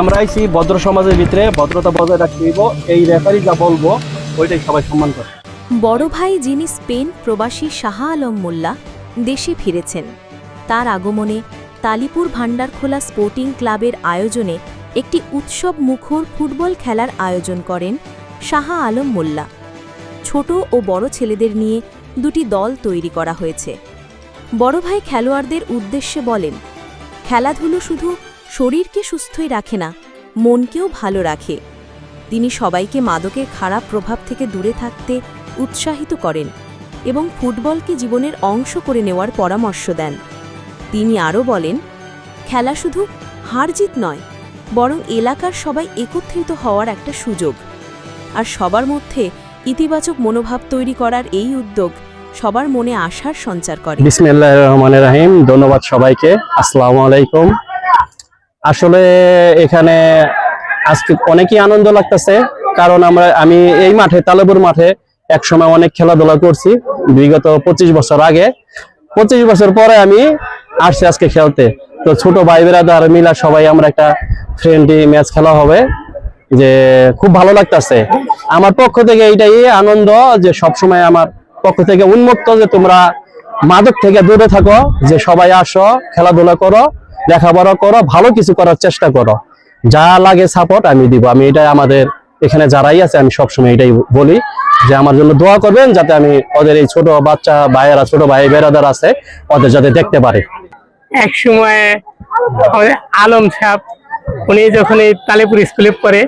আমরা আইছি ভদ্র সমাজের ভিতরে, ভদ্রতা বজায় রাখতে হইব। এই ব্যাপারে যা বলব, ওইটাই সবাই সম্মান করে। বড় ভাই যিনি স্পেন প্রবাসী শাহ আলম মোল্লা দেশে ফিরেছেন, তার আগমনে তালিপুর ভান্ডারখোলা স্পোর্টিং ক্লাবের আয়োজনে একটি উৎসব মুখর ফুটবল খেলার আয়োজন করেন শাহ আলম মোল্লা। ছোট ও বড় ছেলেদের নিয়ে দুটি দল তৈরি করা হয়েছে। বড় ভাই খেলোয়াড়দের উদ্দেশ্যে বলেন, খেলাধুলো শুধু শরীরকে সুস্থই রাখে না, মনকেও ভালো রাখে। তিনি সবাইকে মাদকের খারাপ প্রভাব থেকে দূরে থাকতে উৎসাহিত করেন এবং ফুটবলকে জীবনের অংশ করে নেওয়ার পরামর্শ দেন। তিনি আরও বলেন, খেলা শুধু হারজিত নয়, বরং এলাকার সবাই একত্রিত হওয়ার একটা সুযোগ। আর সবার মধ্যে ইতিবাচক মনোভাব তৈরি করার এই উদ্যোগ সবার মনে আশার সঞ্চার করে। বিসমিল্লাহ রহমান রাহিম, ধন্যবাদ সবাইকে। আসসালামু আলাইকুম। আসলে এখানে আজকে অনেকই আনন্দ লাগতেছে, কারণ আমরা, আমি এই মাঠে, তালেবুর মাঠে এক সময় অনেক খেলাধুলা করছি, বিগত পঁচিশ বছর আগে। পঁচিশ বছর পরে আমি আসছি আজকে খেলতে। তো ছোট ভাই বেরাদার মিলা সবাই আমরা একটা ফ্রেন্ডলি ম্যাচ খেলা হবে, যে খুব ভালো লাগতেছে। আমার পক্ষ থেকে এইটাই আনন্দ যে সবসময় আমার পক্ষ থেকে উন্মুক্ত যে তোমরা মাদক থেকে দূরে থাকো, যে সবাই আসো, খেলাধুলা করো। লেখাপড়া করো, ভালো কিছু করার চেষ্টা করো। যা লাগে সাপোর্ট আমি দিব। আমি এটাই আমাদের, এখানে যারাই আছে, আমি সবসময় এটাই বলি যে আমার জন্য দোয়া করবেন যাতে আমি ওদের এই ছোট বাচ্চা ভাইয়েরা, ছোট ভাই বেরাদার আছে, ওদের যাতে দেখতে পারে। এক সময় আলম সাহেব, উনি যখন এই তালেপুর স্কুলে পড়ে,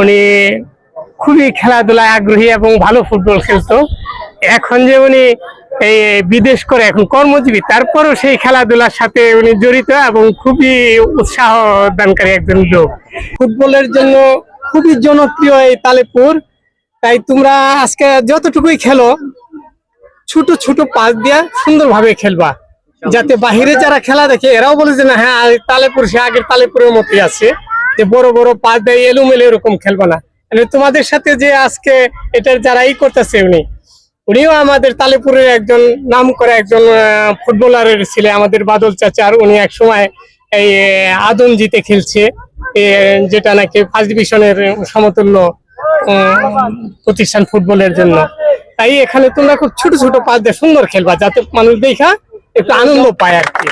উনি খুবই খেলাধুলায় আগ্রহী এবং ভালো ফুটবল খেলতো। এখন যে উনি এই বিদেশ করে এখন কর্মজীবী, তারপরও সেই খেলাধুলার সাথে উনি জড়িত এবং খুবই উৎসাহ দানকারী একজন লোক। ফুটবলের জন্য খুবই জনপ্রিয় এই তালেপুর। তাই তোমরা আজকে যতটুকুই খেলো, ছোট ছোট পাস দিয়া সুন্দরভাবে খেলবা। যাতে বাহিরে যারা খেলা দেখে, এরাও বলে যে না হ্যাঁ তালেপুর, সে আগের তালেপুরের মতোই আছে। যে বড় বড় পাস দেয়, এলোমেলো এরকম খেলবা না। তোমাদের সাথে যে আজকে এটার যারা ই করতেছে উনি উনিও আমাদের তালেপুরের একজন নাম করে একজন ফুটবলারের ছেলে আমাদের বাদল চাচার উনি এক সময় এই আহ, আদম জিতে খেলছে যেটা নাকি ফার্স্ট ডিভিশনের সমতুল্য প্রতিষ্ঠান ফুটবলের জন্য। তাই এখানে তোমরা খুব ছোট ছোট পাঁচ দিয়ে সুন্দর খেলবা যাতে মানুষ দেখা একটু আনন্দ পায় আর কি।